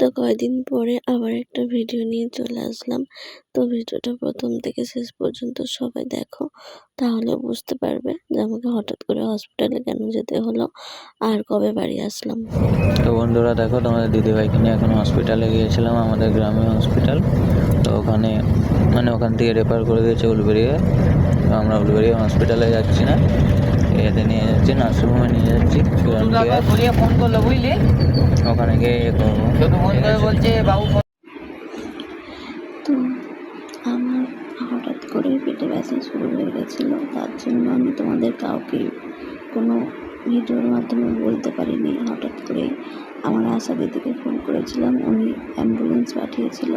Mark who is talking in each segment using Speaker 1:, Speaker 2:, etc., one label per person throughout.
Speaker 1: তো কয়দিন পরে আবার একটা ভিডিও নিয়ে চলে আসলাম। তো ভিডিওটা প্রথম থেকে শেষ পর্যন্ত সবাই দেখো, তাহলে বুঝতে পারবে যে আমাকে হঠাৎ করে হসপিটালে কেন যেতে হলো আর কবে বাড়ি আসলাম।
Speaker 2: তো বন্ধুরা দেখো, তোমাদের দিদিভাইকে নিয়ে এখন হসপিটালে গিয়েছিলাম, আমাদের গ্রামীণ হসপিটাল তো ওখানে মানে ওখান থেকে রেফার করে দিয়েছে উলবেরিয়া আমরা উলবেরিয়া হসপিটালে যাচ্ছি না। এতে নিয়ে যাচ্ছি নার্সিংহোমে নিয়ে যাচ্ছি
Speaker 3: ফোন করল বুঝলি?
Speaker 2: ওখানে গিয়ে ইয়ে করব।
Speaker 3: ফোন করে বলছে বাবু
Speaker 1: তো আমার হঠাৎ করে পেটে ব্যথা শুরু হয়ে গেছিল তার জন্য আমি তোমাদের কাউকে কোনো ভিডিওর মাধ্যমে বলতে পারিনি। হঠাৎ করে আমার আশা দিদিকে ফোন করেছিলাম উনি অ্যাম্বুলেন্স পাঠিয়েছিল।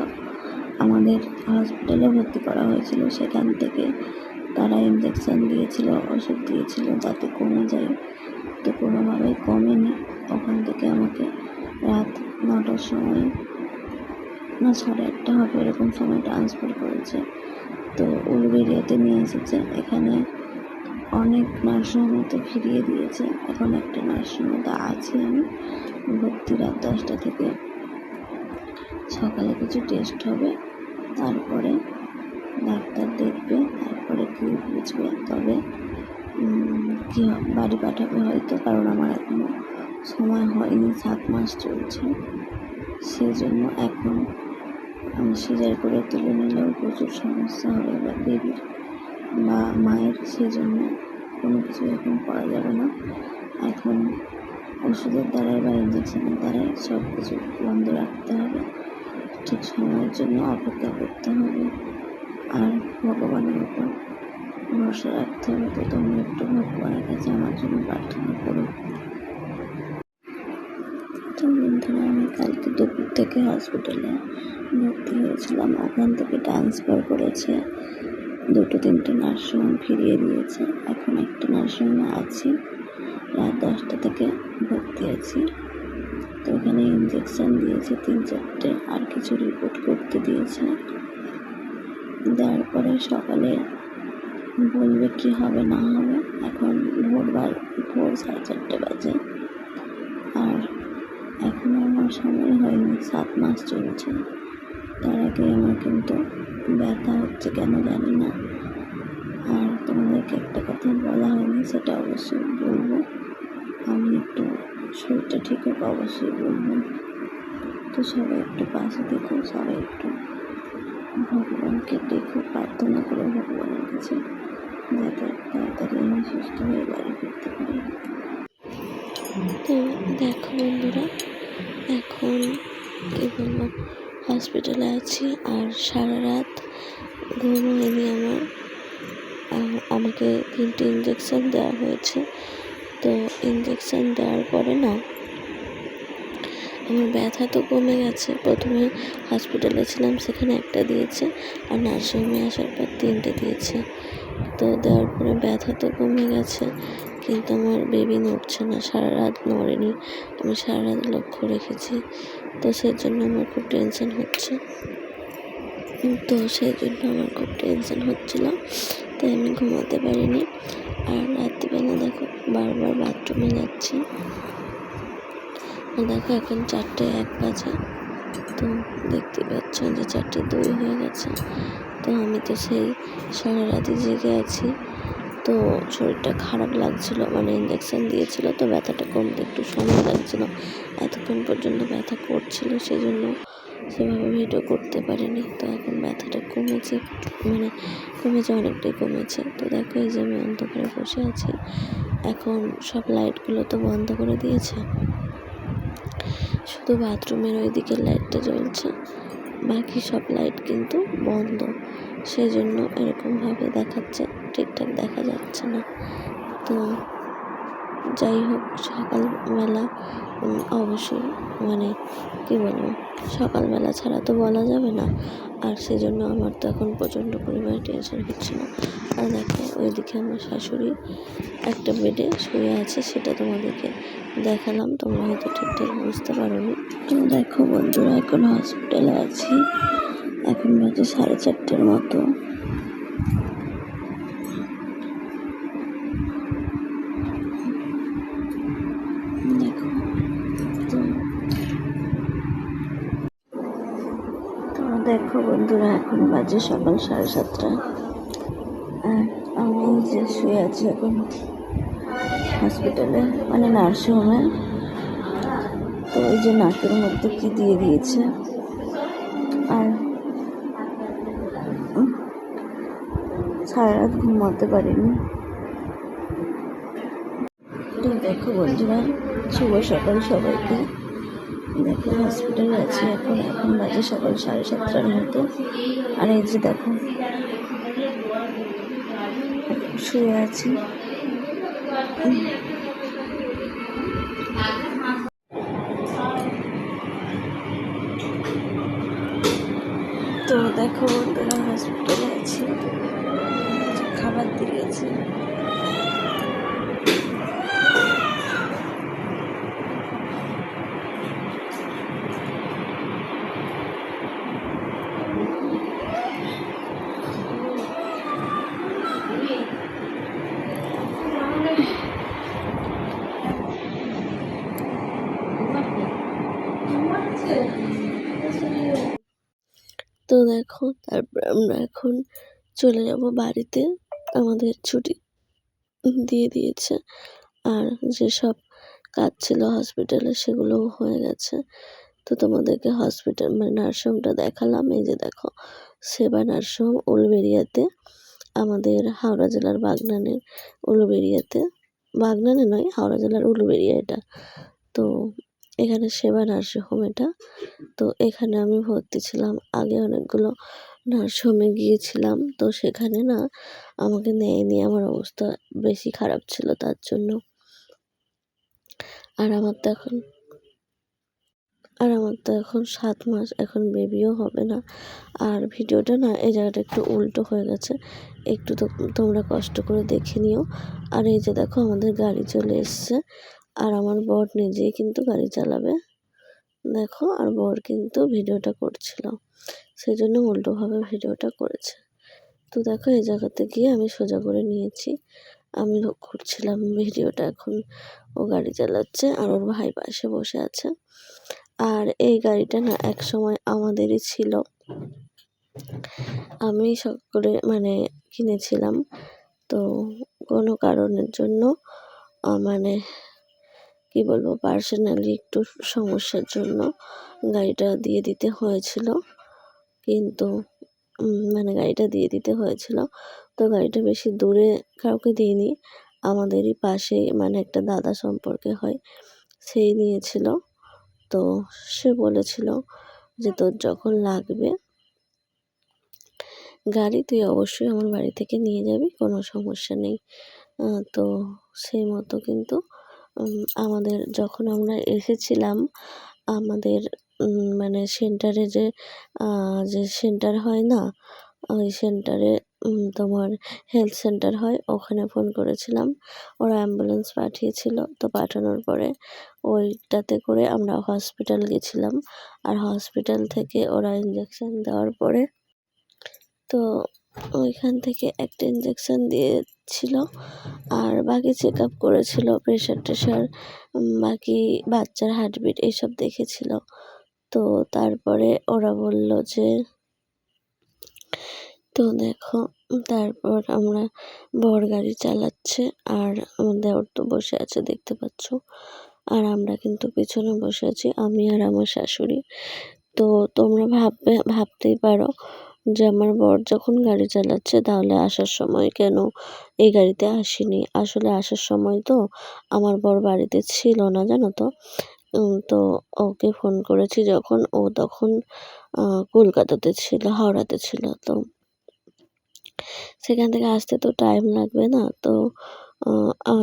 Speaker 1: আমাদের হসপিটালে ভর্তি করা হয়েছিল সেখান থেকে তারা ইঞ্জেকশন দিয়েছিল, ওষুধ দিয়েছিল, যাতে কমে যায়। তো কোনোভাবেই কমেনি। ওখান থেকে আমাকে রাত নটার সময় না, সাড়ে আটটা হবে এরকম সময় ট্রান্সফার করেছে। তো উলবেরিয়াতে নিয়ে এসেছে। এখানে অনেক নার্সিংহোমে ফিরিয়ে দিয়েছে। এখন একটা নার্সিংহোমে আছি আমি। ভর্তি রাত দশটা থেকে। সকালে কিছু টেস্ট হবে। তারপরে ডাক্তার দেখবে, তারপরে কি বুঝবে? তবে কি বাড়ি পাঠাবে হয়তো, কারণ আমার এখনও সময় হয়নি, সাত মাস চলছে। সেই জন্য এখন আমি সিজার করে তুলে নিলেও প্রচুর সমস্যা হবে, বা বেবির বা মায়ের সেই জন্য কোনো কিছু এখন করা যাবে না। এখন ওষুধের দ্বারাই বা ইঞ্জেকশনের দ্বারাই সব কিছু বন্ধ রাখতে হবে। ঠিক সময়ের জন্য অপেক্ষা করতে হবে। আর ভগবানের উপর ভরসা রাখতে হবে। তো তোমরা একটু ভগবানের কাছে আমার জন্য প্রার্থনা করো। তো বন্ধুরা আমি কালকে দুপুর থেকে হসপিটালে ভর্তি হয়েছিলাম। ওখান থেকে ট্রান্সফার করেছে। দুটো তিনটে নার্সিংহোম ফিরিয়ে দিয়েছে। এখন একটা নার্সিংহোমে আছি। রাত দশটা থেকে ভর্তি আছি। তো ওখানে ইঞ্জেকশন দিয়েছে তিন চারটে। আর কিছু রিপোর্ট করতে দিয়েছে। দেওয়ার পরে সকালে বলবে কি হবে, না হবে। এখন ভোরবার, ভোর সাড়ে চারটে বাজে। আর এখনও আমার সময় হয়নি, সাত মাস চলছে। তার আগে আমার কিন্তু ব্যথা হচ্ছে কেন জানি না। আর তোমাদেরকে একটা কথা বলা হয়নি, সেটা অবশ্যই বলব। আমি একটু শরীরটা ঠিক হোক অবশ্যই বলব। তো সবাই একটু পাশে দেখো সবাই একটু ভগবানকে দেখো প্রার্থনা করে ভগবানের কাছে যাতে তাড়াতাড়ি আমি সুস্থ হয়ে বাড়ি ফিরতে পারি। তো দেখো বন্ধুরা, এখন কী বলব হসপিটালে আছি আর সারা রাত ঘুম হয়নি আমার। আমাকে তিনটে ইঞ্জেকশন দেওয়া হয়েছে। তো ইঞ্জেকশন দেওয়ার পরে না আমার ব্যথা তো কমে গেছে। প্রথমে হসপিটালে ছিলাম, সেখানে একটা দিয়েছে আর নার্সিংহোমে আসার পর তিনটে দিয়েছে। তো দেওয়ার পরে ব্যথা তো কমে গেছে, কিন্তু আমার বেবি নড়ছে না, সারা রাত নড়েনি। আমি সারা রাত লক্ষ্য রেখেছি, তো সেই জন্য আমার খুব টেনশন হচ্ছে। তো সেই জন্য আমার খুব টেনশন হচ্ছিল, তাই আমি ঘুমাতে পারিনি। আর রাত্রিবেলা দেখো বারবার বাথরুমে যাচ্ছি। দেখো, এখন চারটে এক বাজে। তো দেখতে পাচ্ছ যে চারটে দুই হয়ে গেছে। তো আমি তো সেই সারা রাতে জেগে আছি। তো শরীরটা খারাপ লাগছিল মানে ইঞ্জেকশন দিয়েছিল, তো ব্যথাটা কমতে একটু সময় লাগছিল। এতক্ষণ পর্যন্ত ব্যথা করছিল সেই জন্য সেভাবে ভিডিও করতে পারিনি। তো এখন ব্যথাটা কমেছে মানে কমেছে, অনেকটাই কমেছে। তো দেখো, এই যে আমি অন্ধকারে বসে আছি। এখন সব লাইটগুলো তো বন্ধ করে দিয়েছে। শুধু বাথরুমের ওই দিকের লাইটটা জ্বলছে, বাকি সব লাইট কিন্তু বন্ধ। সেই জন্য এরকমভাবে দেখাচ্ছে, ঠিকঠাক দেখা যাচ্ছে না। তো যাই হোক, সকালবেলা অবশ্যই মানে কী বলব, সকালবেলা ছাড়া তো বলা যাবে না। আর সেজন্য আমার তো এখন প্রচণ্ড পরিমাণে টেনশন হচ্ছে না। আর দেখো, ওইদিকে আমার শাশুড়ি একটা বেডে শুয়ে আছে, সেটা তোমাদেরকে দেখালাম। তোমরা হয়তো ঠিকঠাক বুঝতে পারোনি। তো দেখো বন্ধুরা, এখন হসপিটালে আছি। এখন বাজে সাড়ে চারটের মতো। দেখো বন্ধুরা, এখন বাজে সকাল সাড়ে সাতটা। আর আমি যে শুয়ে আছি এখন হসপিটালে মানে নার্সিংহোমে তো ওই যে নাকের মধ্যে কি দিয়ে দিয়েছে। আর সারা রাত ঘুমাতে পারিনি। তো দেখো বন্ধুরা, শুভ সকাল সবাইকে। দেখো হসপিটালে আছি এখন এখন বাজে সকাল সাড়ে সাতটার মতো। আর এই যে দেখো, শুয়ে আছি। তো দেখো বন্ধুরা হসপিটালে আছি। খাবার দিয়েছে দেখো তারপর আমরা এখন চলে যাব বাড়িতে। আমাদের ছুটি দিয়ে দিয়েছে। আর যেসব কাজ ছিল হসপিটালে সেগুলোও হয়ে গেছে। তো তোমাদেরকে হসপিটাল মানে নার্সিংহোমটা দেখালাম। এই যে দেখো, সেবা নার্সিংহোম উলবেরিয়াতে আমাদের হাওড়া জেলার বাগনানের উলুবেরিয়াতে বাগনানে নয়, হাওড়া জেলার উলুবেরিয়া এটা। তো এখানে সেবা নার্সিংহোম এটা। তো এখানে আমি ভর্তি ছিলাম। আগে অনেকগুলো নার্সিংহোমে গিয়েছিলাম। তো সেখানে না আমাকে নেয়নি। আমার অবস্থা বেশি খারাপ ছিল তার জন্য। আর আমার তো এখন, আর আমার তো এখন সাত মাস এখন বেবিও হবে না। আর ভিডিওটা না এই জায়গাটা একটু উল্টো হয়ে গেছে। একটু তোমরা কষ্ট করে দেখে নিও। আর এই যে দেখো আমাদের গাড়ি চলে এসছে। আর আমার বর নিজেই কিন্তু গাড়ি চালাবে। দেখো, আর বর কিন্তু ভিডিওটা করছিল। সেই জন্য উল্টোভাবে ভিডিওটা করেছে। তো দেখো, এই জায়গাতে গিয়ে আমি সোজা করে নিয়েছি। আমি করছিলাম ভিডিওটা এখন। ও গাড়ি চালাচ্ছে আর ওর ভাই পাশে বসে আছে। আর এই গাড়িটা না এক সময় আমাদেরই ছিল। আমি শখ করে মানে কিনেছিলাম। তো কোনো কারণের জন্য মানে কি বলব পার্সোনালি একটু সমস্যার জন্য গাড়িটা দিয়ে দিতে হয়েছিল। কিন্তু মানে গাড়িটা দিয়ে দিতে হয়েছিল। তো গাড়িটা বেশি দূরে কাউকে দিইনি, আমাদেরই পাশে মানে একটা দাদা সম্পর্কে হয়, সেই নিয়েছিল। তো সে বলেছিল যে, তোর যখন লাগবে, গাড়ি তুই অবশ্যই আমার বাড়ি থেকে নিয়ে যাবি, কোনো সমস্যা নেই। তো সেই মতো কিন্তু আমাদের যখন আমরা এসেছিলাম, আমাদের মানে সেন্টারে যে যে সেন্টার হয় না, ওই সেন্টারে তোমার হেলথ সেন্টার হয়, ওখানে ফোন করেছিলাম। ওরা অ্যাম্বুলেন্স পাঠিয়েছিল তো পাঠানোর পরে ওইটাতে করে আমরা হসপিটাল গেছিলাম। আর হসপিটাল থেকে ওরা ইঞ্জেকশান দেওয়ার পরে তো ওইখান থেকে একটা ইঞ্জেকশন দিয়েছিল আর বাকি চেক আপ করেছিল প্রেশার টেশার বাকি বাচ্চার হার্টবিট এইসব দেখেছিল। তো তারপরে ওরা বলল যে, তো দেখো, তারপর আমরা বর গাড়ি চালাচ্ছে আর আমার দেওর তো বসে আছে দেখতে পাচ্ছ। আর আমরা কিন্তু পেছনে বসে আছি, আমি আর আমার শাশুড়ি। তো তোমরা ভাববে, ভাবতেই পারো যে আমার বর যখন গাড়ি চালাচ্ছে তাহলে আসার সময় কেন এই গাড়িতে আসেনি? আসলে আসার সময় তো আমার বর বাড়িতে ছিল না, জানো তো। তো ওকে ফোন করেছি যখন, ও তখন কলকাতাতে ছিল, হাওড়াতে ছিল। তো সেখান থেকে আসতে তো টাইম লাগবে না। তো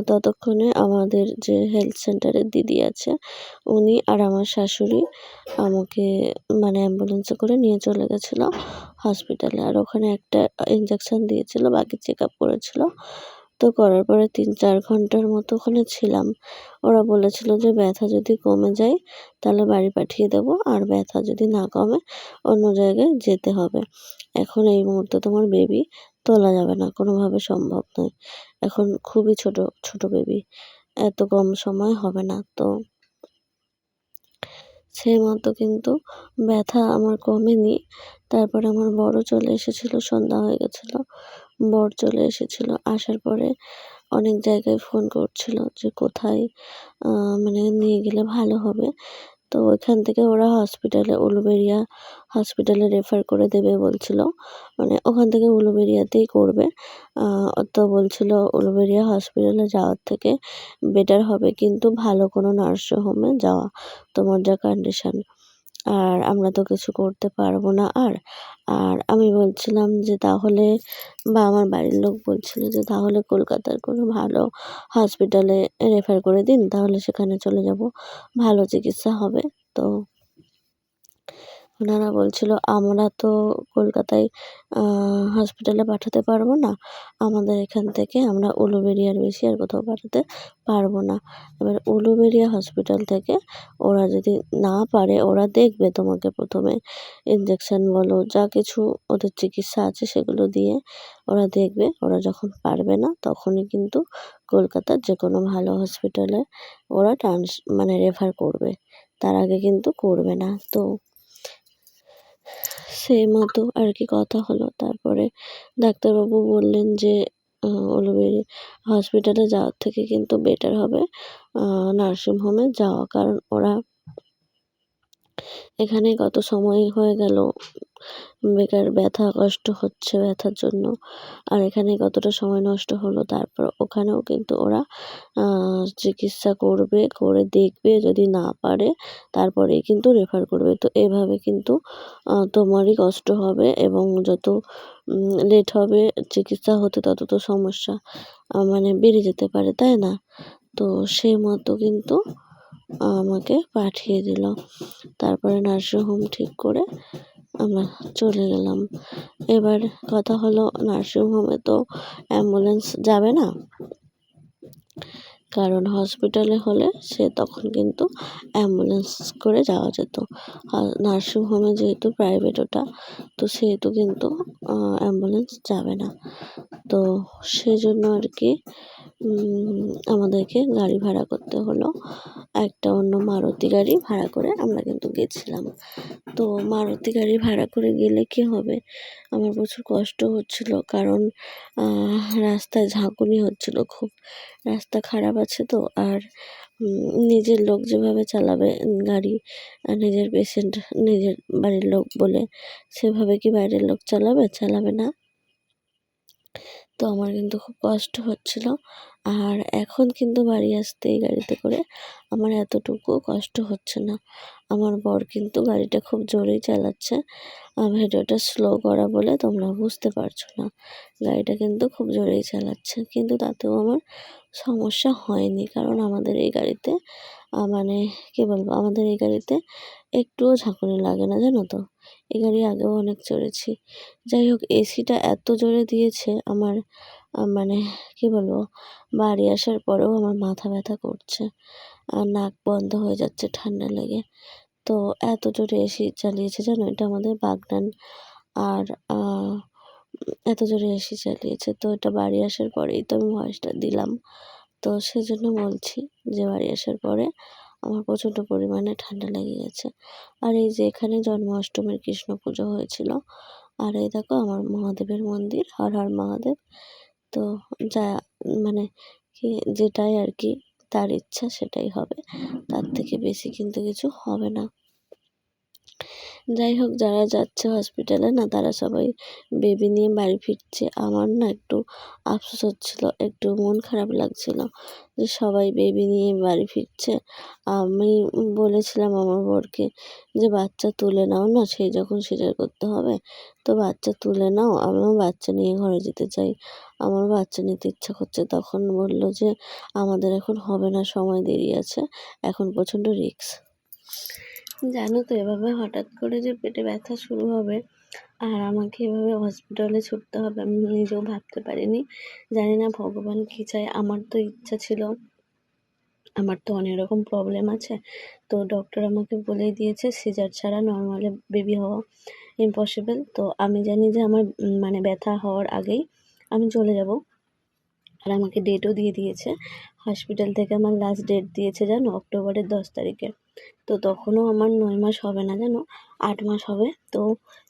Speaker 1: ততক্ষণে আমাদের যে হেলথ সেন্টারের দিদি আছে, উনি আর আমার শাশুড়ি আমাকে মানে অ্যাম্বুলেন্সে করে নিয়ে চলে গেছিল হসপিটালে আর ওখানে একটা ইঞ্জেকশন দিয়েছিল, বাকি চেক আপ করেছিলো। তো করার পরে তিন চার ঘণ্টার মতো ওখানে ছিলাম। ওরা বলেছিল যে ব্যথা যদি কমে যায়, তাহলে বাড়ি পাঠিয়ে দেবো। আর ব্যথা যদি না কমে, অন্য জায়গায় যেতে হবে। এখন এই মুহূর্তে তোমার বেবি তোলা যাবে না, কোনোভাবে সম্ভব নয়। এখন খুবই ছোট ছোট বেবি এত কম সময় হবে না তো। সেই মতো কিন্তু ব্যথা আমার কমেনি। তারপরে আমার বড় চলে এসেছিল, সন্ধ্যা হয়ে গেছিল। বর চলে এসেছিল, আসার পরে অনেক জায়গায় ফোন করছিল যে কোথায় মানে নিয়ে গেলে ভালো হবে। তো ওইখান থেকে ওরা হসপিটালে উলুবেরিয়া হসপিটালে রেফার করে দেবে বলছিল। মানে ওখান থেকে উলুবেরিয়াতেই করবে। তো বলছিল উলুবেরিয়া হসপিটালে যাওয়ার থেকে বেটার হবে। কিন্তু ভালো কোনো নার্সিং হোমে যাওয়া তোমার যা কন্ডিশন আর আমরা তো কিছু করতে পারব না। আর আর আমি বলছিলাম যে তাহলে বা আমার বাড়ির লোক বলছিল যে তাহলে কলকাতার কোনো ভালো হসপিটালে রেফার করে দিন, তাহলে সেখানে চলে যাব। ভালো চিকিৎসা হবে। তো ওনারা বলছিল, আমরা তো কলকাতায় হসপিটালে পাঠাতে পারব না। আমাদের এখান থেকে আমরা উলুবেরিয়ার বেশি আর কোথাও পাঠাতে পারব না। এবার উলুবেরিয়া হসপিটাল থেকে ওরা যদি না পারে, ওরা দেখবে তোমাকে প্রথমে। ইঞ্জেকশন বলো, যা কিছু ওদের চিকিৎসা আছে সেগুলো দিয়ে ওরা দেখবে। ওরা যখন পারবে না, তখনই কিন্তু কলকাতার যে কোনো ভালো হসপিটালে ওরা ট্রান্স মানে রেফার করবে। তার আগে কিন্তু করবে না। তো সেই মতো আর কি কথা হলো। তারপরে ডাক্তারবাবু বললেন যে উলুবেড়ি হসপিটালে যাওয়ার থেকে কিন্তু বেটার হবে নার্সিং হোমে যাওয়া। কারণ ওরা এখানে কত সময় হয়ে গেল বেকার, ব্যথা, কষ্ট হচ্ছে ব্যথার জন্য। আর এখানে কতটা সময় নষ্ট হলো তারপর ওখানেও কিন্তু ওরা চিকিৎসা করবে, করে দেখবে, যদি না পারে তারপরেই কিন্তু রেফার করবে। তো এভাবে কিন্তু তোমারই কষ্ট হবে এবং যত লেট হবে চিকিৎসা হতে তত তো সমস্যা মানে বেড়ে যেতে পারে, তাই না? তো সেই মতো কিন্তু, আমাকে পাঠিয়ে দিল। তারপরে নার্সিং হোম ঠিক করে আমরা চলে গেলাম। এবার কথা হলো নার্সিং হোমে তো অ্যাম্বুলেন্স যাবে না। কারণ হসপিটালে হলে সে তখন কিন্তু অ্যাম্বুলেন্স করে যাওয়া যেত। নার্সিং হোমে যেহেতু প্রাইভেট ওটা, তো সেহেতু কিন্তু অ্যাম্বুলেন্স যাবে না। তো সেজন্য আর কি আমাদেরকে গাড়ি ভাড়া করতে হলো। একটা অন্য মারুতি গাড়ি ভাড়া করে আমরা কিন্তু গেছিলাম। তো মারুতি গাড়ি ভাড়া করে গেলে কি হবে? আমার প্রচুর কষ্ট হচ্ছিল কারণ রাস্তায় ঝাঁকুনি হচ্ছিল খুব। রাস্তা খারাপ আছে তো আর নিজের লোক যেভাবে চালাবে গাড়ি নিজের পেশেন্ট নিজের বাড়ির লোক বলে সেভাবে কি বাইরের লোক চালাবে? চালাবে না। তো আমার কিন্তু খুব কষ্ট হচ্ছিল। আর এখন কিন্তু বাড়ি আসতে এই গাড়িতে করে আমার এতটুকু কষ্ট হচ্ছে না। আমার বর কিন্তু গাড়িটা খুব জোরেই চালাচ্ছে। ভিডিওটা স্লো করা বলে তোমরা বুঝতে পারছ না। গাড়িটা কিন্তু খুব জোরেই চালাচ্ছে। কিন্তু তাতেও আমার সমস্যা হয়নি। কারণ আমাদের এই গাড়িতে মানে কী বলব, আমাদের এই গাড়িতে একটুও ঝাঁকুনি লাগে না, জানো তো? এই গাড়ি আগেও অনেক চড়েছি যাই হোক এসিটা এত জোরে দিয়েছে আমার মানে কী বলব, বাড়ি আসার পরেও আমার মাথা ব্যথা করছে আর নাক বন্ধ হয়ে যাচ্ছে ঠান্ডা লেগে। তো এত জোরে এসি চালিয়েছে জানো, এটা আমাদের বাগনান। আর এত জোরে এসি চালিয়েছে, তো এটা বাড়ি আসার পরেই তো আমি ভয়েসটা দিলাম। তো সেজন্য বলছি যে বাড়ি আসার পরে আমার প্রচণ্ড পরিমাণে ঠান্ডা লেগে গেছে। আর এই যে এখানে জন্মাষ্টমীর কৃষ্ণ পুজো হয়েছিল, আর এই দেখো আমার মহাদেবের মন্দির, হর হর মহাদেব। তো যা মানে কি যেটাই আর কি তার ইচ্ছা সেটাই হবে। তার থেকে বেশি কিন্তু কিছু হবে না। যাই হোক, যারা যাচ্ছে হসপিটালে না, তারা সবাই বেবি নিয়ে বাড়ি ফিরছে। আমার না একটু আফসোস হচ্ছিল, একটু মন খারাপ লাগছিল যে সবাই বেবি নিয়ে বাড়ি ফিরছে। আমি বলেছিলাম আমার বরকে যে, বাচ্চা তুলে নাও না সেই যখন সিজার করতে হবে, তো বাচ্চা তুলে নাও, আমিও বাচ্চা নিয়ে ঘরে যেতে চাই। আমার বাচ্চা নিতে ইচ্ছা করছে, তখন বলল যে, আমাদের এখন হবে না, সময় দেরি আছে, এখন প্রচণ্ড রিস্ক জানো তো, এভাবে হঠাৎ করে যে পেটে ব্যথা শুরু হবে আর আমাকে এভাবে হসপিটালে ছুটতে হবে আমি নিজেও ভাবতে পারিনি। জানি না ভগবান কী চায়, আমার তো ইচ্ছা ছিল, আমার তো অনেক রকম প্রবলেম আছে। তো ডক্টর আমাকে বলেই দিয়েছে সিজার ছাড়া নর্মালে বেবি হওয়া ইম্পসিবল তো আমি জানি যে আমার মানে ব্যথা হওয়ার আগেই আমি চলে যাব। আর আমাকে ডেটও দিয়ে দিয়েছে। হসপিটাল থেকে আমার লাস্ট ডেট দিয়েছে জানো? অক্টোবরের দশ তারিখে। তো তখনও আমার নয় মাস হবে না জানো? আট মাস হবে। তো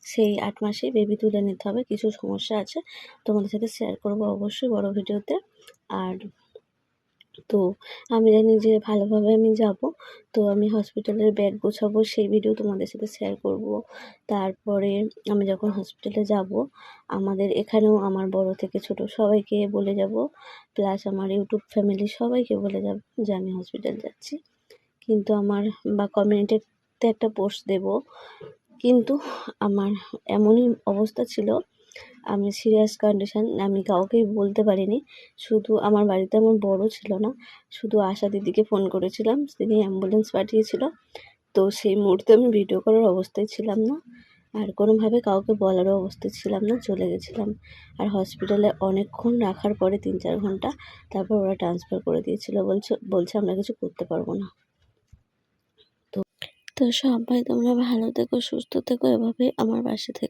Speaker 1: সেই আট মাসে বেবি তুলে নিতে হবে। কিছু সমস্যা আছে। তোমাদের সাথে শেয়ার করব অবশ্যই বড় ভিডিওতে। আর তো আমি জানি যে ভালোভাবে আমি যাব। তো আমি হসপিটালের ব্যাগ গোছাবো, সেই ভিডিও তোমাদের সাথে শেয়ার করব। তারপরে আমি যখন হসপিটালে যাব, আমাদের এখানেও আমার বড় থেকে ছোট সবাইকে বলে যাব। প্লাস আমার ইউটিউব ফ্যামিলি সবাইকে বলে যাব যে আমি হসপিটাল যাচ্ছি। কিন্তু আমার বা কমিউনিটিতে একটা পোস্ট দেব। কিন্তু আমার এমনই অবস্থা ছিল আমি সিরিয়াস কন্ডিশন আমি কাউকেই বলতে পারিনি। শুধু আমার বাড়িতে আমার বড় ছিল না, শুধু আশা দিদিকে ফোন করেছিলাম, তিনি অ্যাম্বুলেন্স পাঠিয়েছিল। তো সেই মুহূর্তে আমি ভিডিও করার অবস্থায় ছিলাম না, আর কোনোভাবে কাউকে বলারও অবস্থায় ছিলাম না, চলে গেছিলাম। আর হসপিটালে অনেকক্ষণ রাখার পরে তিন চার ঘণ্টা তারপর ওরা ট্রান্সফার করে দিয়েছিল, বলছে বলছে আমরা কিছু করতে পারব না। তো তো সবাই তোমরা ভালো থেকো, সুস্থ থেকো এভাবে আমার পাশে থেকো।